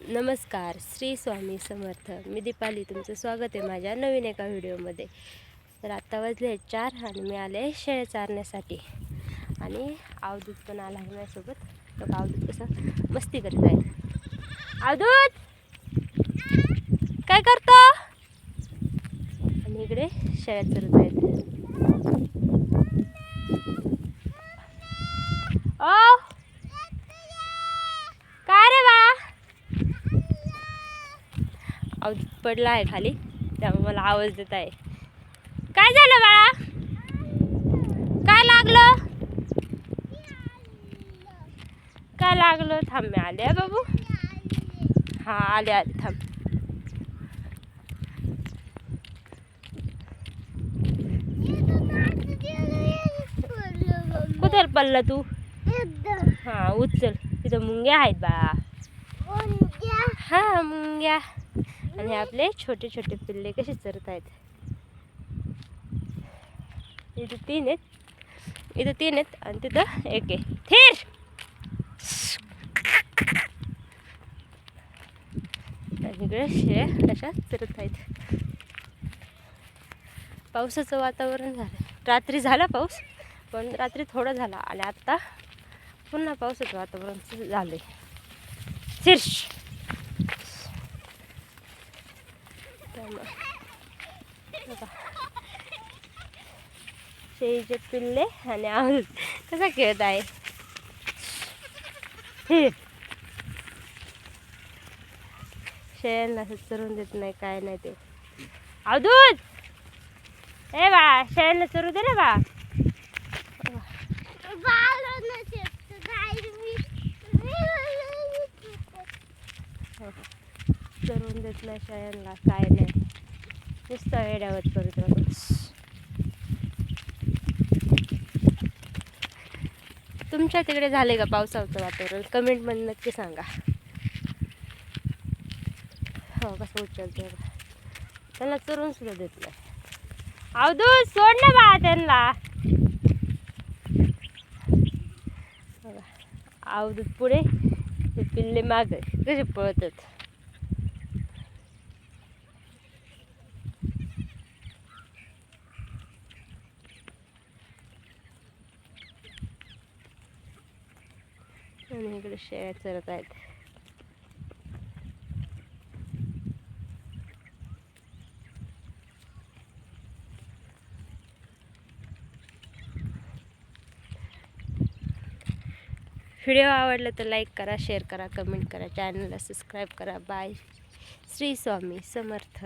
नमस्कार श्री स्वामी समर्थ. मी दीपाली तुमचं स्वागत आहे माझ्या नवीन एका व्हिडिओमध्ये. तर आत्ता वाजले चार आणि मी आले शेळे चारण्यासाठी. आणि अवधूत पण आला आहे माझ्यासोबत. तो अवधूत कसं मस्ती करत आहे. अवधूत! काय करतो? आणि इकडे शेळ्या चरत आहे ओ काय रे बा आवाज पडला आहे खाली त्यामुळे मला आवाज देत आहे. काय झालं बाळा? काय लागलं? काय लागलं? थांब मी आले बाबू. हा आले आले थांब. कुठे पडला तू? हा उचल. तिथं मुंग्या आहेत बा हा मुंग्या. आणि आपले छोटे छोटे पिल्ले कसे चरत आहेत इथं तीन आहेत. इथं तीन आहेत आणि तिथं एक आहे. थिर! आणि इकडे शेळ्या अशा चरत आहेत पावसाचं वातावरण झालं. रात्री झाला पाऊस पण रात्री थोडा झाला आणि आत्ता पुन्हा पावसाचं वातावरण झालं आहे शीर्ष शेळीचे पिल्ले आणि आवाज कसा खेळत आहे? हे. शेळ्यांना असं चरून देत नाही काय नाही ते. अवधूत! ए बा शेळ्यांना चरू दे ना बा. चरून देत नाही शेळ्यांना काय नाही. नुसतं वेड्यावर करत राहतो. तुमच्या तिकडे झाले का पावसाचं वातावरण? कमेंटमध्ये नक्की सांगा. हो कसं उचलतो त्यांना चरून सुद्धा देत नाही. अवधूत सोड ना बा त्यांना. अवधूत पुढे. ते पिल्ले मागे. कसे पळतात. आणि इकडे शेळ्या चरत आहेत. व्हिडिओ आवडला तर लाईक करा शेअर करा कमेंट करा चॅनलला सबस्क्राईब करा. बाय. श्री स्वामी समर्थ.